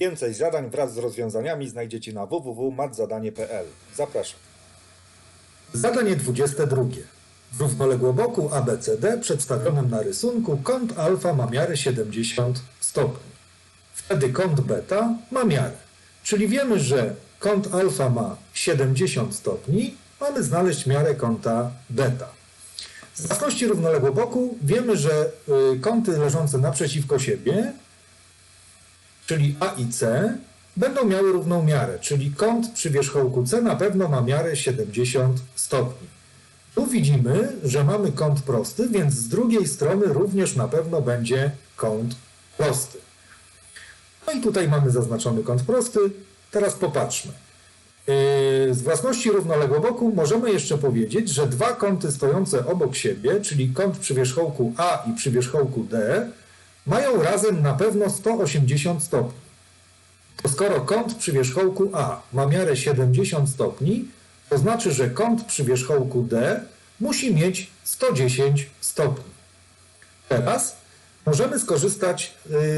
Więcej zadań wraz z rozwiązaniami znajdziecie na www.matzadanie.pl. Zapraszam. Zadanie 22. W równoległoboku ABCD przedstawionym na rysunku kąt alfa ma miarę 70 stopni. Wtedy kąt beta ma miarę. Czyli wiemy, że kąt alfa ma 70 stopni, mamy znaleźć miarę kąta beta. Z własności równoległoboku wiemy, że y, kąty leżące naprzeciwko siebie czyli A i C, będą miały równą miarę, czyli kąt przy wierzchołku C na pewno ma miarę 70 stopni. Tu widzimy, że mamy kąt prosty, więc z drugiej strony również na pewno będzie kąt prosty. No i tutaj mamy zaznaczony kąt prosty. Teraz popatrzmy. Yy, Z własności równoległoboku możemy jeszcze powiedzieć, że dwa kąty stojące obok siebie, czyli kąt przy wierzchołku A i przy wierzchołku D, mają razem na pewno 180 stopni. To skoro kąt przy wierzchołku A ma miarę 70 stopni, to znaczy, że kąt przy wierzchołku D musi mieć 110 stopni. Teraz możemy skorzystać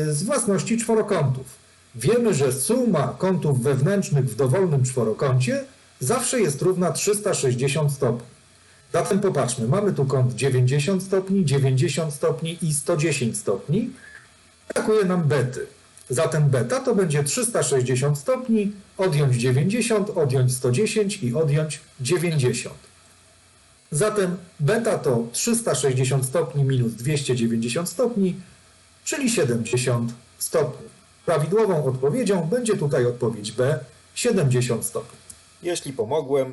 y, z własności czworokątów. Wiemy, że suma kątów wewnętrznych w dowolnym czworokącie zawsze jest równa 360 stopni. Zatem popatrzmy, mamy tu kąt 90 stopni, 90 stopni i 110 stopni. Brakuje nam bety. Zatem beta to będzie 360 stopni, odjąć 90, odjąć 110 i odjąć 90. Zatem beta to 360 stopni minus 290 stopni, czyli 70 stopni. Prawidłową odpowiedzią będzie tutaj odpowiedź B 70 stopni. Jeśli pomogłem,